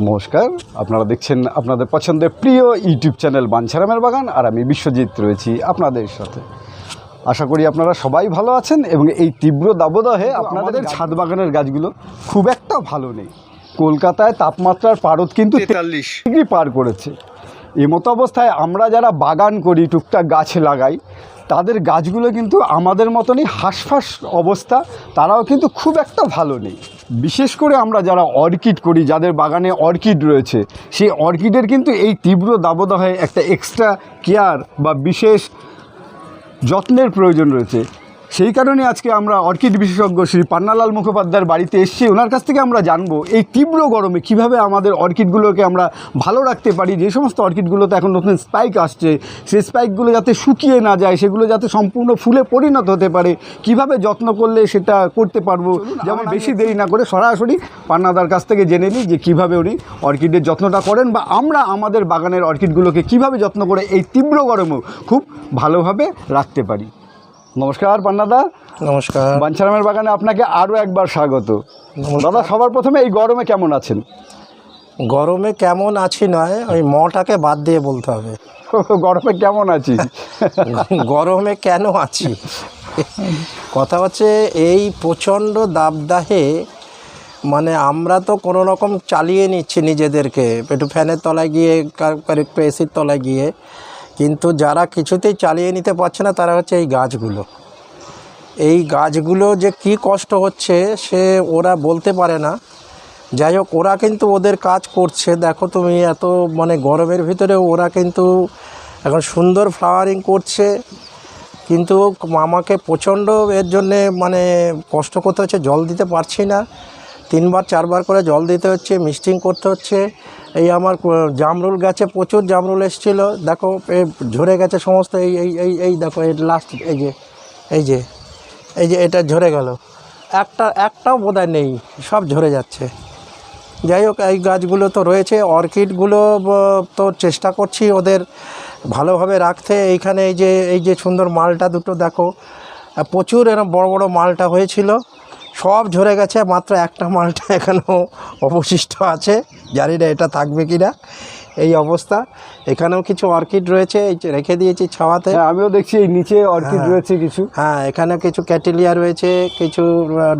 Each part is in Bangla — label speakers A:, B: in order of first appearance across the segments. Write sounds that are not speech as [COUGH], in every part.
A: নমস্কার আপনারা দেখছেন আপনাদের পছন্দের প্রিয় ইউটিউব চ্যানেল বাঞ্ছারামের বাগান আর আমি বিশ্বজিৎ রয়েছি আপনাদের সাথে। আশা করি আপনারা সবাই ভালো আছেন এবং এই তীব্র দাবদাহে আপনাদের ছাদ বাগানের গাছগুলো খুব একটা ভালো নেই। কলকাতায় তাপমাত্রার পারদ কিন্তু তেতাল্লিশ। ডিগ্রি পার করেছে। এমতো অবস্থায় আমরা যারা বাগান করি টুকটাক গাছ লাগাই তাদের গাছগুলো কিন্তু আমাদের মতনই হাঁসফাঁস অবস্থা, তারাও কিন্তু খুব একটা ভালো নেই। বিশেষ করে আমরা যারা অর্কিড করি, যাদের বাগানে অর্কিড রয়েছে, সেই অর্কিডের কিন্তু এই তীব্র দাবদাহে একটা এক্সট্রা কেয়ার বা বিশেষ যত্নের প্রয়োজন রয়েছে। সেই কারণে আজকে আমরা অর্কিড বিশেষজ্ঞ শ্রী পান্নালাল মুখোপাধ্যায়ের বাড়িতে এসেছি। ওনার কাছ থেকে আমরা জানব এই তীব্র গরমে কীভাবে আমাদের অর্কিডগুলোকে আমরা ভালো রাখতে পারি। যে সমস্ত অর্কিডগুলোতে এখন নতুন স্পাইক আসছে সেই স্পাইকগুলো যাতে শুকিয়ে না যায় সেগুলো যাতে সম্পূর্ণ ফুলে পরিণত হতে পারে কীভাবে যত্ন করলে সেটা করতে পারব? যেমন বেশি দেরি না করে সরাসরি পান্নাদার কাছ থেকে জেনে নিই যে কীভাবে উনি অর্কিডের যত্নটা করেন বা আমরা আমাদের বাগানের অর্কিডগুলোকে কীভাবে যত্ন করে এই তীব্র গরমেও খুব ভালোভাবে রাখতে পারি। নমস্কার পান্নাদা।
B: নমস্কার।
A: বাঞ্ছারামের বাগানে আপনাকে আরও একবার স্বাগত। দাদা সবার প্রথমে এই গরমে কেমন আছেন?
B: গরমে কেমন আছি নয় ওই মটাকে বাদ দিয়ে বলতে হবে। [LAUGHS]
A: গরমে কেমন আছি? [LAUGHS]
B: গরমে কেন আছি? কথা হচ্ছে এই প্রচণ্ড দাবদাহে মানে আমরা তো কোনো রকম চালিয়ে নিচ্ছি নিজেদেরকে। একটু ফ্যানের তলায় গিয়ে একটু এসির তলায় গিয়ে। কিন্তু যারা কিছুতেই চালিয়ে নিতে পারছে না, তারা হচ্ছে এই গাছগুলো। এই গাছগুলো যে কি কষ্ট হচ্ছে, সে ওরা বলতে পারে না। যাই হোক, ওরা কিন্তু ওদের কাজ করছে। দেখো তুমি এত মানে গরমের ভিতরে ওরা কিন্তু এখন সুন্দর ফ্লাওয়ারিং করছে। কিন্তু আমাকে প্রচণ্ড এর জন্যে মানে কষ্ট করতে হচ্ছে, জল দিতে পারছি না। তিনবার, চারবার করে জল দিতে হচ্ছে মিস্টিং করতে হচ্ছে। এই আমার জামরুল গাছে প্রচুর জামরুল এসেছিল। দেখো, এ ঝরে গেছে সমস্ত, এই এই এই এই দেখো, এই লাস্ট এই যে এই যে এই যে এটা ঝরে গেল। একটা, একটাও বোধহয় নেই, সব ঝরে যাচ্ছে। যাই হোক, এই গাছগুলো তো রয়েছে, অর্কিডগুলো তো চেষ্টা করছি ওদের ভালোভাবে রাখতে। এইখানে এই যে এই যে সুন্দর মালটা দুটো দেখো। প্রচুর এরকম বড় বড় মালটা হয়েছিল। সব ঝরে গেছে মাত্র একটা মালটা এখনও অবশিষ্ট আছে। জানি না এটা থাকবে কি না এই অবস্থা। এখানেও কিছু অর্কিড রয়েছে এই রেখে দিয়েছি ছাওয়াতে।
A: হ্যাঁ আমিও দেখছি এই নিচে অর্কিড
B: হ্যাঁ।
A: রয়েছে কিছু।
B: হ্যাঁ এখানে কিছু ক্যাটেলিয়া রয়েছে কিছু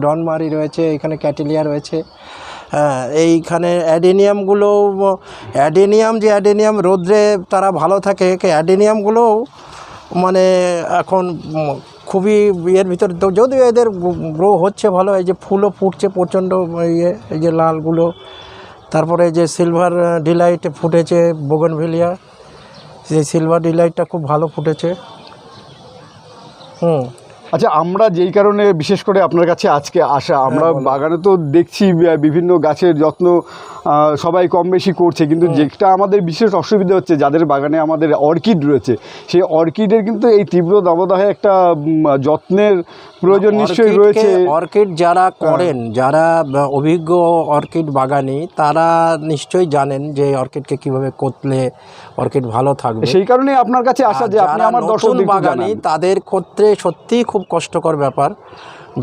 B: ডনমারি রয়েছে এখানে ক্যাটেলিয়া রয়েছে। হ্যাঁ এইখানে অ্যাডেনিয়ামগুলো অ্যাডেনিয়াম যে অ্যাডেনিয়াম রোদ্রে তারা ভালো থাকে অ্যাডেনিয়ামগুলোও মানে এখন খুবই ইয়ের ভিতরে তো যদিও এদের গ্রো হচ্ছে ভালো এই যে ফুলও ফুটছে প্রচণ্ড ইয়ে এই যে লালগুলো। তারপরে এই যে সিলভার ডিলাইট ফুটেছে বোগনভেলিয়া সেই সিলভার ডিলাইটটা খুব ভালো ফুটেছে। হুম।
A: আচ্ছা আমরা যেই কারণে বিশেষ করে আপনার কাছে আজকে আসা আমরা
B: হ্যাঁ,
A: বাগানে তো দেখছি বিভিন্ন গাছের যত্ন সবাই কম বেশি করছে। কিন্তু যেটা আমাদের বিশেষ অসুবিধা হচ্ছে যাদের বাগানে আমাদের অর্কিড রয়েছে সেই অর্কিডের কিন্তু এই তীব্র দাবদাহে একটা যত্নের প্রয়োজন নিশ্চয়ই রয়েছে।
B: অর্কিড যারা করেন যারা অভিজ্ঞ অর্কিড বাগানি তারা নিশ্চয়ই জানেন যে অর্কিডকে কীভাবে করলে অর্কিড ভালো থাকবে।
A: সেই কারণেই আপনার কাছে আসা যে আপনি আমার দর্শক
B: বাগানি তাদের ক্ষেত্রে সত্যিই খুব কষ্টকর ব্যাপার।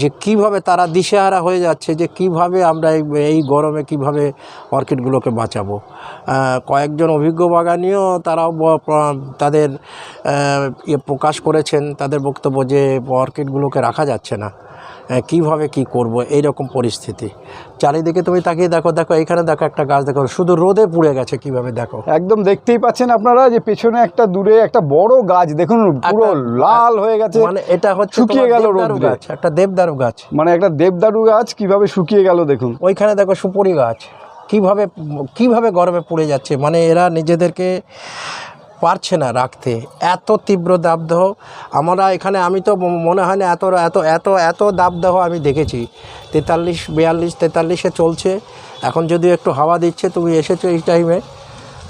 B: যে কীভাবে তারা দিশেহারা হয়ে যাচ্ছে, যে কীভাবে আমরা এই গরমে কীভাবে অর্কিডগুলোকে বাঁচাবো। কয়েকজন অভিজ্ঞ বাগানীয় তারাও তাদের ইয়ে প্রকাশ করেছেন, তাদের বক্তব্য যে অর্কিডগুলোকে রাখা যাচ্ছে না। কীভাবে কি করব এই রকম পরিস্থিতি। চারিদিকে তুমি তাকিয়ে দেখো দেখো এখানে দেখো একটা গাছ দেখো শুধু রোদে পুড়ে গেছে কীভাবে দেখো।
A: একদম দেখতেই পাচ্ছেন আপনারা যে পেছনে একটা দূরে একটা বড় গাছ দেখুন পুরো লাল হয়ে গেছে।
B: মানে এটা হচ্ছে
A: শুকিয়ে গেল রোদ্রে।
B: গাছ একটা দেবদারু গাছ।
A: মানে একটা দেবদারু গাছ কীভাবে শুকিয়ে গেল দেখুন।
B: ওইখানে দেখো সুপুরি গাছ। কীভাবে কীভাবে গরমে পুড়ে যাচ্ছে মানে এরা নিজেদেরকে পারছে না রাখতে। এত তীব্র দাবদাহ। আমরা এখানে, আমি তো মনে হয় না এত এত এত এত দাবদাহ আমি দেখেছি। তেতাল্লিশ, বিয়াল্লিশ, তেতাল্লিশে চলছে। এখন যদি একটু হাওয়া দিচ্ছে, তুমি এসেছ এই টাইমে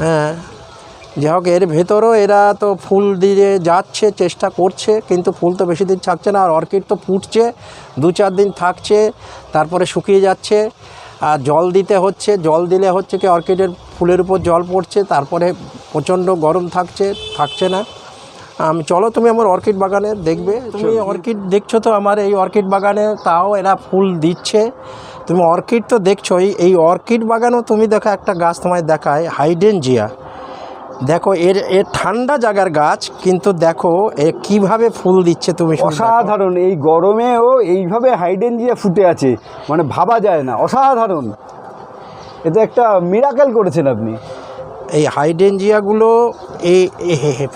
B: হ্যাঁ। যাই হোক, এর ভেতরও এরা তো ফুল দিয়ে যাচ্ছে, চেষ্টা করছে, কিন্তু ফুল তো বেশি দিন থাকছে না, আর অর্কিড তো ফুটছে, দু চার দিন থাকছে, তারপরে শুকিয়ে যাচ্ছে। আর জল দিতে হচ্ছে, জল দিলে হচ্ছে কি অর্কিডের ফুলের উপর জল পড়ছে, তারপরে প্রচণ্ড গরম থাকছে থাকছে না। আমি চলো তুমি আমার অর্কিড বাগানে দেখবে। তুমি অর্কিড দেখছ তো আমার এই অর্কিড বাগানে তাও এরা ফুল দিচ্ছে। তুমি অর্কিড তো দেখছোই এই অর্কিড বাগানেও তুমি দেখো একটা গাছ তোমায় দেখায় হাইডেনজিয়া। দেখো এর এর ঠান্ডা জায়গার গাছ কিন্তু দেখো এ কীভাবে ফুল দিচ্ছে তুমি
A: অসাধারণ এই গরমেও এইভাবে হাইডেনজিয়া ফুটে আছে মানে ভাবা যায় না অসাধারণ। এটা একটা মিরাকেল করেছেন আপনি।
B: এই হাইডেনজিয়াগুলো এই এ- হে- হে-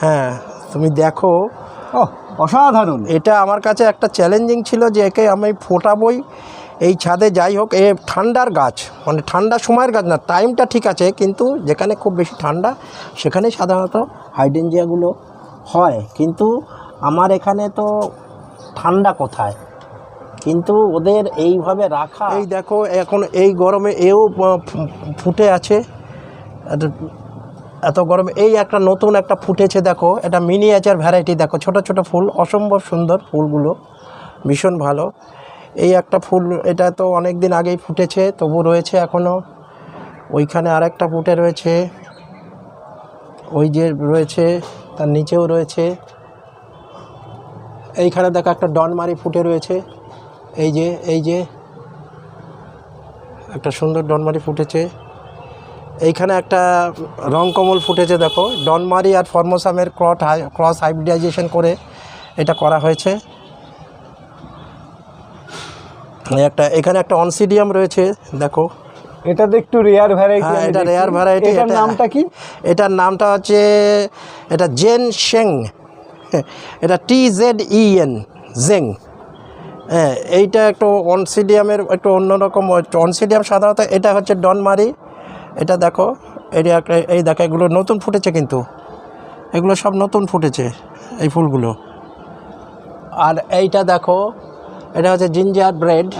B: হ্যাঁ তুমি দেখো।
A: ও অসাধারণ।
B: এটা আমার কাছে একটা চ্যালেঞ্জিং ছিল যে একে আমি ফোটাবই। এই ছাদে যাই হোক এ ঠান্ডার গাছ মানে ঠান্ডার সময়ের গাছ না টাইমটা ঠিক আছে কিন্তু যেখানে খুব বেশি ঠান্ডা সেখানেই সাধারণত হাইডেনজিয়াগুলো হয়। কিন্তু আমার এখানে তো ঠান্ডা কোথায়? কিন্তু ওদের এইভাবে রাখা এই দেখো, এখন এই গরমে এও ফুটে আছে। এত- গরমে এই একটা নতুন একটা ফুটেছে, দেখো। এটা মিনিয়েচার ভ্যারাইটি দেখো, ছোট ছোট ফুল, অসম্ভব সুন্দর ফুলগুলো, ভীষণ ভালো। এই একটা ফুল, এটা তো অনেক দিন আগেই ফুটেছে, তবু রয়েছে এখনও ওইখানে আরেকটা ফুটে রয়েছে। ওই যে রয়েছে, তার নিচেও রয়েছে। এইখানে দেখো একটা ডনমারি ফুটে রয়েছে। এই যে এই যে একটা সুন্দর ডনমারি ফুটেছে। এইখানে একটা রং কমল ফুটেছে দেখো। ডনমারি আর ফর্মোসামের ক্রট ক্রস হাইব্রিডাইজেশন করে এটা করা হয়েছে। একটা এখানে একটা অনসিডিয়াম রয়েছে দেখো।
A: এটা তো একটু রেয়ার ভ্যারাইটি
B: হ্যাঁ এটা রেয়ার ভ্যারাইটি
A: এটার নামটা কি?
B: এটার নামটা হচ্ছে এটা জেন শেং এটা টি জেড ইএন জেং হ্যাঁ এইটা একটু অনসিডিয়ামের একটু অন্যরকম অনসিডিয়াম সাধারণত এটা হচ্ছে ডনমারি। এটা দেখো এটা একটা- এই দেখো এগুলো নতুন ফুটেছে কিন্তু। এগুলো সব নতুন ফুটেছে এই ফুলগুলো। আর এইটা দেখো এটা হচ্ছে জিঞ্জার ব্রেড।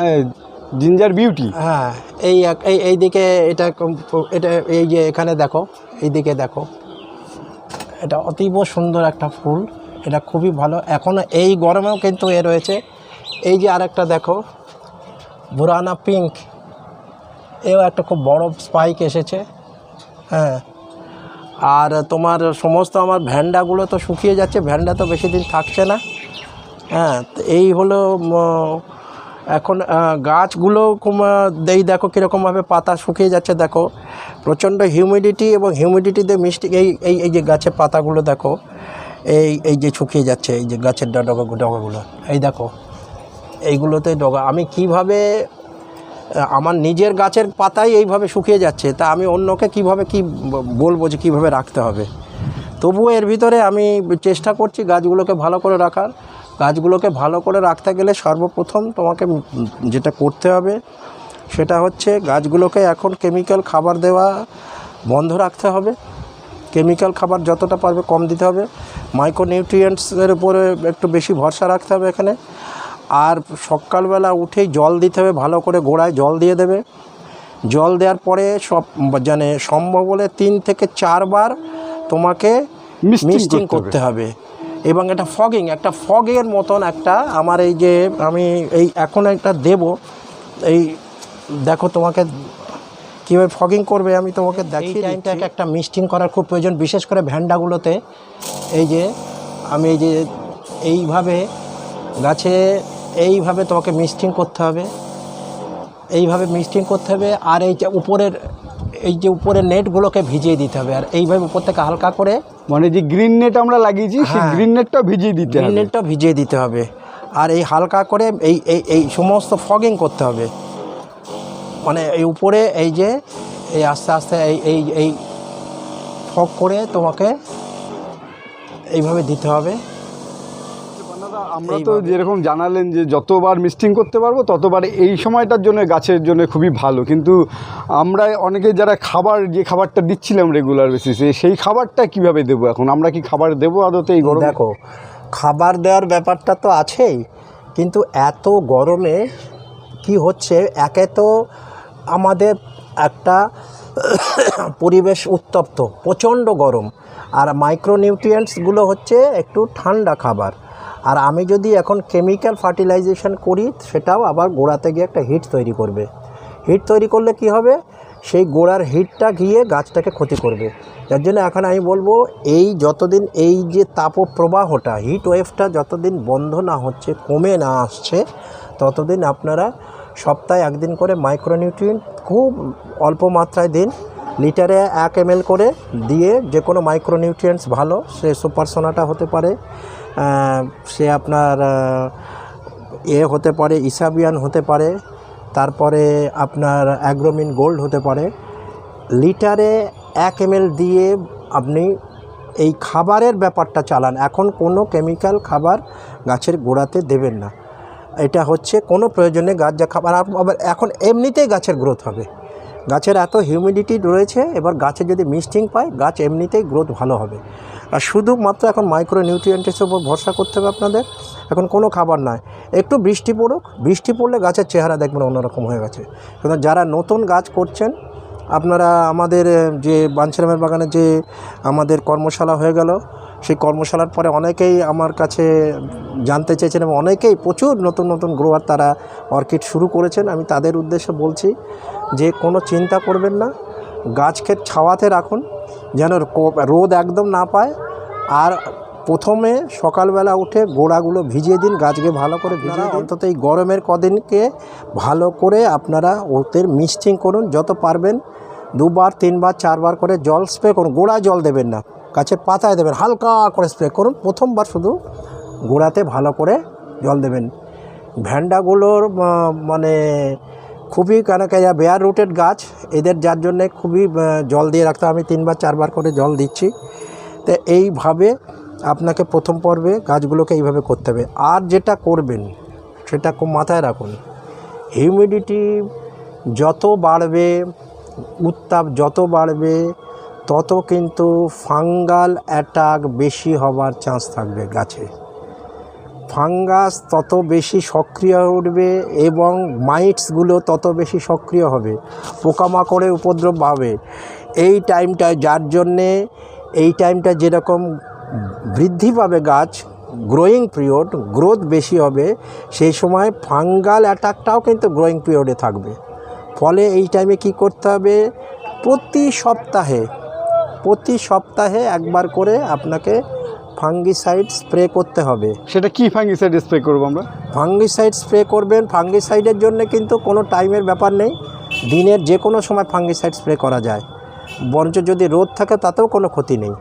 A: Ginger beauty.
B: হ্যাঁ এই এক- এই এই দিকে এটা এটা এই যে এখানে দেখো এই দিকে দেখো। এটা অতীব সুন্দর একটা ফুল এটা খুবই ভালো। এখনও এই গরমেও কিন্তু এ রয়েছে। এই যে আরেকটা দেখো বুরানা পিঙ্ক এও একটা খুব বড় স্পাইক এসেছে হ্যাঁ। আর তোমার সমস্ত আমার ভ্যান্ডাগুলো তো শুকিয়ে যাচ্ছে, ভ্যান্ডা তো বেশি দিন থাকছে না হ্যাঁ। এই হলো এখন গাছগুলো এই দেখো কীরকমভাবে পাতা শুকিয়ে যাচ্ছে, দেখো। প্রচণ্ড হিউমিডিটি এবং হিউমিডিটিতে মিষ্টি, এই এই এই যে গাছের পাতাগুলো দেখো, এই এই যে শুকিয়ে যাচ্ছে, এই যে গাছের ডগা, ডগাগুলো, এই দেখো। এইগুলোতে ডগা আমি কীভাবে আমার নিজের গাছের পাতাই এইভাবে শুকিয়ে যাচ্ছে, তা আমি অন্যকে কীভাবে কি বলব যে কীভাবে রাখতে হবে? তবুও এর ভিতরে আমি চেষ্টা করছি গাছগুলোকে ভালো করে রাখার। গাছগুলোকে ভালো করে রাখতে গেলে সর্বপ্রথম তোমাকে যেটা করতে হবে, সেটা হচ্ছে গাছগুলোকে এখন কেমিক্যাল খাবার দেওয়া বন্ধ রাখতে হবে। কেমিক্যাল খাবার যতটা পারবে কম দিতে হবে। মাইক্রোনিউট্রিয়েন্টসের উপরে একটু বেশি ভরসা রাখতে হবে এখানে। আর সকালবেলা উঠেই জল দিতে হবে ভালো করে গোড়ায় জল দিয়ে দেবে। জল দেওয়ার পরে সব মানে সম্ভব হলে তিন থেকে চারবার তোমাকে মিস্টিং
A: করতে
B: করতে হবে। এবং এটা ফগিং একটা ফগের মতন একটা আমার এই যে আমি এই এখন একটা দেব। এই দেখো তোমাকে কীভাবে ফগিং করবে আমি তোমাকে দেখি টাইমটাকে একটা মিস্টিং করার খুব প্রয়োজন বিশেষ করে ভ্যান্ডাগুলোতে এই যে আমি এই যে এইভাবে গাছে এইভাবে তোমাকে মিস্টিং করতে হবে। এইভাবে মিস্টিং করতে হবে আর এই যে উপরের এই যে উপরের নেটগুলোকে ভিজিয়ে দিতে হবে। আর এইভাবে উপর থেকে হালকা করে
A: মানে যে গ্রিন নেট আমরা লাগিয়েছি সেই
B: হ্যাঁ।
A: গ্রিন নেটটা ভিজিয়ে দিতে হবে।
B: নেটটা ভিজিয়ে দিতে হবে। আর এই হালকা করে এই এই এই সমস্ত ফগিং করতে হবে। মানে এই উপরে এই যে এই আস্তে আস্তে এই এই এই ফগ করে তোমাকে এইভাবে দিতে হবে।
A: আমরা তো যেরকম জানালেন যে যতবার মিস্টিং করতে পারব ততবার এই সময়টার জন্য গাছের জন্য খুবই ভালো। কিন্তু আমরা অনেকে যারা খাবার যে খাবারটা দিচ্ছিলাম রেগুলার বেসিসে সেই খাবারটা কীভাবে দেবো এখন? আমরা কি খাবার দেবো আদতে এই গরম?
B: দেখো খাবার দেওয়ার ব্যাপারটা তো আছেই কিন্তু এত গরমে কি হচ্ছে? একে তো আমাদের একটা পরিবেশ উত্তপ্ত প্রচণ্ড গরম। আর মাইক্রোনিউট্রিয়েন্টসগুলো হচ্ছে একটু ঠান্ডা খাবার। আর আমি যদি এখন কেমিক্যাল ফার্টিলাইজেশন করি, সেটাও আবার গোড়াতে গিয়ে একটা হিট তৈরি করবে। হিট তৈরি করলে কি হবে? সেই গোড়ার হিটটা গিয়ে গাছটাকে ক্ষতি করবে। যার জন্য এখন আমি বলব, এই যতদিন এই যে তাপপ্রবাহটা হিট ওয়েভটা যতদিন বন্ধ না হচ্ছে, কমে না আসছে, ততদিন আপনারা সপ্তাহে একদিন করে মাইক্রোনিউট্রিয়েন্ট খুব অল্প মাত্রায় দিন, লিটারে এক এম করে দিয়ে যে কোনো মাইক্রোনিউট্রিয়েন্টস ভালো, সে সুপারসোনাটা হতে পারে। সে আপনার এ হতে পারে, ইসাবিয়ান হতে পারে, তারপরে আপনার অ্যাগ্রোমিন গোল্ড হতে পারে। লিটারে এক এম দিয়ে আপনি এই খাবারের ব্যাপারটা চালান। এখন কোনো কেমিক্যাল খাবার গাছের গোড়াতে দেবেন না। এটা হচ্ছে কোনো প্রয়োজনে গাছ যা খাবার, আবার এখন এমনিতেই গাছের গ্রোথ হবে। গাছের এত হিউমিডিটি রয়েছে, এবার গাছে যদি মিস্টিং পায়, গাছ এমনিতেই গ্রোথ ভালো হবে। আর শুধুমাত্র এখন মাইক্রো নিউট্রিয়েন্টের উপর ভরসা করতে হবে আপনাদের। এখন কোনো খাবার নয় একটু বৃষ্টি পড়ুক, বৃষ্টি পড়লে গাছের চেহারা দেখবেন অন্যরকম হয়ে গেছে। সুতরাং যারা নতুন গাছ করছেন, আপনারা আমাদের যে বাঞ্ছারামের বাগানে যে আমাদের কর্মশালা হয়ে গেল সেই কর্মশালার পরে অনেকেই আমার কাছে জানতে চেয়েছেন এবং অনেকেই প্রচুর নতুন নতুন গ্রোয়ার তারা অর্কিড শুরু করেছেন। আমি তাদের উদ্দেশ্যে বলছি যে কোনো চিন্তা করবেন না। গাছকে ছাওয়াতে রাখুন, যেন রোদ একদম না পায়। আর প্রথমে সকালবেলা উঠে গোড়াগুলো ভিজিয়ে দিন, গাছকে ভালো করে ভিজিয়ে অন্তত এই গরমের কদিনকে ভালো করে আপনারা ওদের মিক্সিং করুন, যত পারবেন দুবার, তিনবার, চারবার করে জল স্প্রে করুন। গোড়া জল দেবেন না। গাছের পাতায় দেবেন, হালকা করে স্প্রে করুন। প্রথমবার শুধু গোড়াতে ভালো করে জল দেবেন। ভ্যান্ডাগুলোর মানে খুবই কেন কেয়া বেয়ার রুটেড গাছ, এদের যার জন্যে খুবই জল দিয়ে রাখতে। আমি তিনবার, চারবার করে জল দিচ্ছি। তো এইভাবে আপনাকে প্রথম পর্বে গাছগুলোকে এইভাবে করতে হবে। আর যেটা করবেন, সেটা খুব মাথায় রাখুন। হিউমিডিটি যত বাড়বে, উত্তাপ যত বাড়বে তত কিন্তু ফাঙ্গাল অ্যাটাক বেশি হবার চান্স থাকবে গাছে। ফাঙ্গাস তত বেশি সক্রিয় উঠবে এবং মাইটসগুলো তত বেশি সক্রিয় হবে, পোকামাকড়ের উপদ্রব পাবে এই টাইমটায় যার জন্যে, এই টাইমটা যেরকম বৃদ্ধি পাবে গাছ গ্রোয়িং পিরিয়ড গ্রোথ বেশি হবে, সেই সময় ফাঙ্গাল অ্যাটাকটাও কিন্তু গ্রোয়িং পিরিয়ডে থাকবে। ফলে এই টাইমে কি করতে হবে? প্রতি সপ্তাহে প্রতি সপ্তাহে একবার করে আপনাকে ফাঙ্গিসাইড স্প্রে করতে হবে।
A: সেটা কি ফাঙ্গিসাইড স্প্রে করব আমরা?
B: ফাঙ্গিসাইড স্প্রে করবেন। ফাঙ্গিসাইডের জন্য কিন্তু কোনো টাইমের ব্যাপার নেই। দিনের যে কোনো সময় ফাঙ্গিসাইড স্প্রে করা যায়। বরঞ্চ যদি রোদ থাকে তাতেও কোনো ক্ষতি নেই।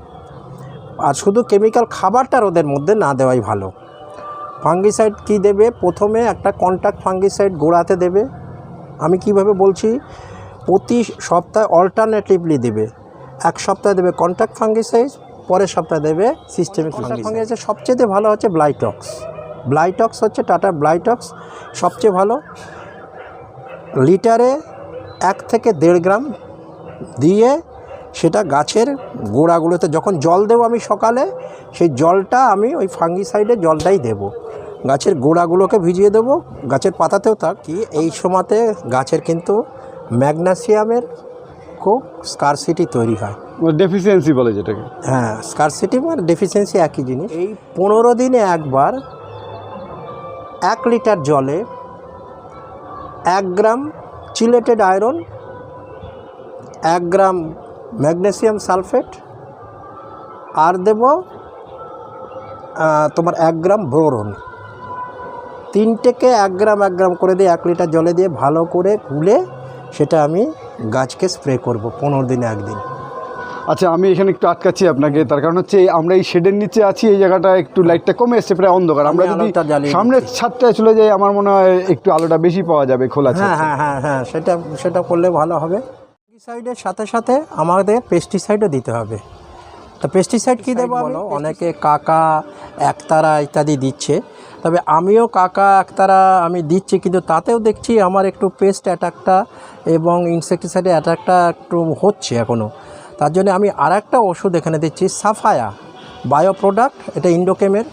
B: আর শুধু কেমিক্যাল খাবারটা রোদের মধ্যে না দেওয়াই ভালো। ফাঙ্গিসাইড কি দেবে? প্রথমে একটা কন্ট্যাক্ট ফাঙ্গিসাইড গোড়াতে দেবে। আমি কীভাবে বলছি? প্রতি সপ্তাহে অল্টারনেটিভলি দেবে। এক সপ্তাহে দেবে কন্ট্যাক্ট ফাঙ্গিসাইড পরের সপ্তাহে দেবে সিস্টেমিক ফাঙ্গিসাইড সবচেয়ে ভালো হচ্ছে ব্লাইটক্স ব্লাইটক্স হচ্ছে টাটা ব্লাইটক্স সবচেয়ে ভালো। লিটারে এক থেকে দেড় গ্রাম দিয়ে সেটা গাছের গোড়াগুলোতে যখন জল দেবো আমি সকালে সেই জলটা আমি ওই ফাঙ্গিসাইডে জলটাই দেব। গাছের গোড়াগুলোকে ভিজিয়ে দেবো। গাছের পাতাতেও থাক কি এই সময়তে গাছের কিন্তু ম্যাগনেসিয়ামের খুব স্কারসিটি তৈরি হয়।
A: ডেফিসিয়েন্সি বলে যেটাকে।
B: হ্যাঁ স্কারসিটি আর ডেফিসিয়েন্সি একই জিনিস। এই পনেরো দিনে একবার এক লিটার জলে এক গ্রাম চিলেটেড আয়রন এক গ্রাম ম্যাগনেসিয়াম সালফেট আর দেব তোমার এক গ্রাম বোরন। তিনটেকে এক গ্রাম এক গ্রাম করে দিয়ে এক লিটার জলে দিয়ে ভালো করে গুলে সেটা আমি গাছকে স্প্রে করব পনেরো দিনে একদিন।
A: আচ্ছা আমি এখানে একটু আটকাচ্ছি আপনাকে। তার কারণ হচ্ছে আমরা এই শেডের নিচে আছি এই জায়গাটা একটু লাইটটা কমে এসছে প্রায় অন্ধকার। আমরা যদি সামনের ছাদটায় চলে যাই আমার মনে হয় একটু আলোটা বেশি পাওয়া যাবে খোলা
B: হ্যাঁ হ্যাঁ হ্যাঁ হ্যাঁ সেটা সেটা করলে ভালো হবে। পেস্টিসাইডের সাথে সাথে আমাদের পেস্টিসাইডও দিতে হবে। তো পেস্টিসাইড কী দেবো বলো অনেকে কাকা একতারা ইত্যাদি দিচ্ছে। তবে আমিও কাকা একতারা আমি দিচ্ছি, কিন্তু তাতেও দেখছি আমার একটু পেস্ট অ্যাটাকটা এবং ইনসেকটিসাইডের অ্যাটাকটা একটু হচ্ছে এখনও তার জন্য আমি আর একটা ওষুধ এখানে দিচ্ছি সাফায়া বায়ো প্রোডাক্ট এটা ইন্ডোকেমের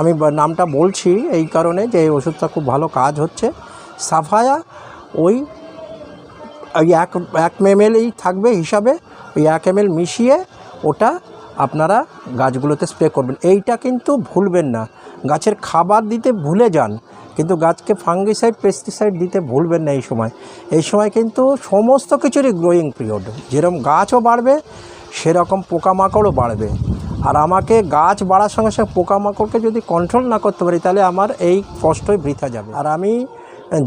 B: আমি নামটা বলছি এই কারণে যে এই ওষুধটা খুব ভালো কাজ হচ্ছে। সাফায়া ওই এক এক এমএলই থাকবে হিসাবে, ওই এক এমএল মিশিয়ে ওটা আপনারা গাছগুলোতে স্প্রে করবেন। এইটা কিন্তু ভুলবেন না। গাছের খাবার দিতে ভুলে যান, কিন্তু গাছকে ফাঙ্গিসাইড পেস্টিসাইড দিতে ভুলবেন না এই সময়। এই সময় কিন্তু সমস্ত কিছুরই গ্রোয়িং পিরিয়ড যেরকম গাছও বাড়বে, সেরকম পোকামাকড়ও বাড়বে। আর আমাকে গাছ বাড়ার সঙ্গে সঙ্গে পোকামাকড়কে যদি কন্ট্রোল না করতে পারি, তাহলে আমার এই কষ্টই বৃথা যাবে। আর আমি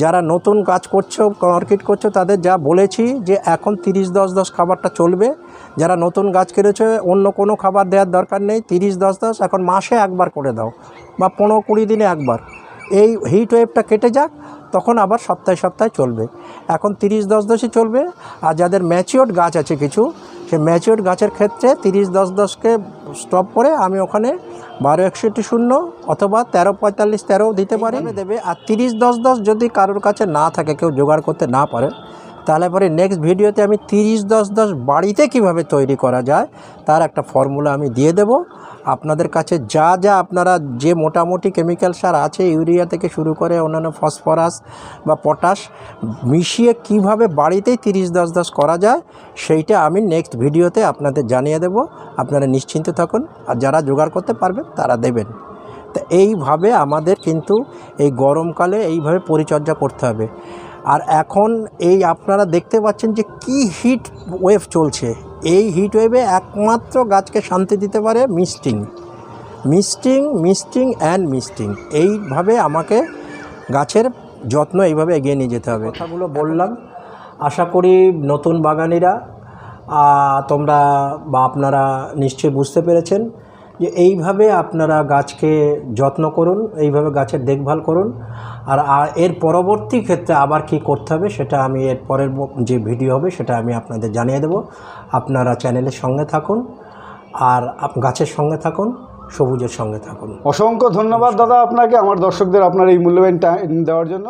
B: যারা নতুন গাছ করছ অর্কিড করছ, তাদের যা বলেছি যে এখন তিরিশ দশ দশ খাবারটা চলবে। যারা নতুন গাছ কিনেছে অন্য কোনো খাবার দেওয়ার দরকার নেই, তিরিশ দশ দশ, এখন মাসে একবার করে দাও বা পনেরো কুড়ি দিনে একবার। এই হিট ওয়েভটা কেটে যাক, তখন আবার সপ্তাহে সপ্তাহে চলবে। এখন তিরিশ দশ দশই চলবে, আর যাদের ম্যাচিওর গাছ আছে কিছু সে ম্যাচিওর গাছের ক্ষেত্রে তিরিশ দশ দশকে স্টপ করে আমি ওখানে বারো একষট্টি শূন্য অথবা তেরো পঁয়তাল্লিশ তেরো দিতে পারি। দেবে। আর তিরিশ দশ দশ যদি কারোর কাছে না থাকে কেউ জোগাড় করতে না পারে তাহলে পরে নেক্সট ভিডিওতে আমি তিরিশ দশ দশ বাড়িতে কীভাবে তৈরি করা যায়, তার একটা ফর্মুলা আমি দিয়ে দেব। আপনাদের কাছে যা যা আপনারা যে মোটামুটি কেমিক্যাল সার আছে ইউরিয়া থেকে শুরু করে অন্যান্য ফসফরাস বা পটাশ মিশিয়ে কীভাবে বাড়িতেই তিরিশ দশ দশ করা যায়, সেইটা আমি নেক্সট ভিডিওতে আপনাদের জানিয়ে দেব। আপনারা নিশ্চিন্ত থাকুন আর যারা জোগাড় করতে পারবেন, তারা দেবেন। তো এইভাবে আমাদের কিন্তু এই গরমকালে এইভাবে পরিচর্যা করতে হবে। আর এখন এই আপনারা দেখতে পাচ্ছেন যে কি হিট ওয়েভ চলছে। এই হিট ওয়েভে একমাত্র গাছকে শান্তি দিতে পারে মিস্টিং মিস্টিং মিস্টিং অ্যান্ড মিস্টিং এইভাবে আমাকে গাছের যত্ন এইভাবে এগিয়ে নিয়ে যেতে হবে। কথাগুলো বললাম। আশা করি নতুন বাগানিরা তোমরা বা আপনারা নিশ্চয়ই বুঝতে পেরেছেন। যে এইভাবে আপনারা গাছকে যত্ন করুন, এইভাবে গাছের দেখভাল করুন। আর এর পরবর্তী ক্ষেত্রে আবার কি করতে হবে সেটা আমি এর পরের যে ভিডিও হবে সেটা আমি আপনাদের জানিয়ে দেব। আপনারা চ্যানেলের সঙ্গে থাকুন আর গাছের সঙ্গে থাকুন, সবুজের সঙ্গে থাকুন।
A: অসংখ্য ধন্যবাদ দাদা আপনাকে, আমার দর্শকদের আপনার এই মূল্যবান টাইম দেওয়ার জন্য।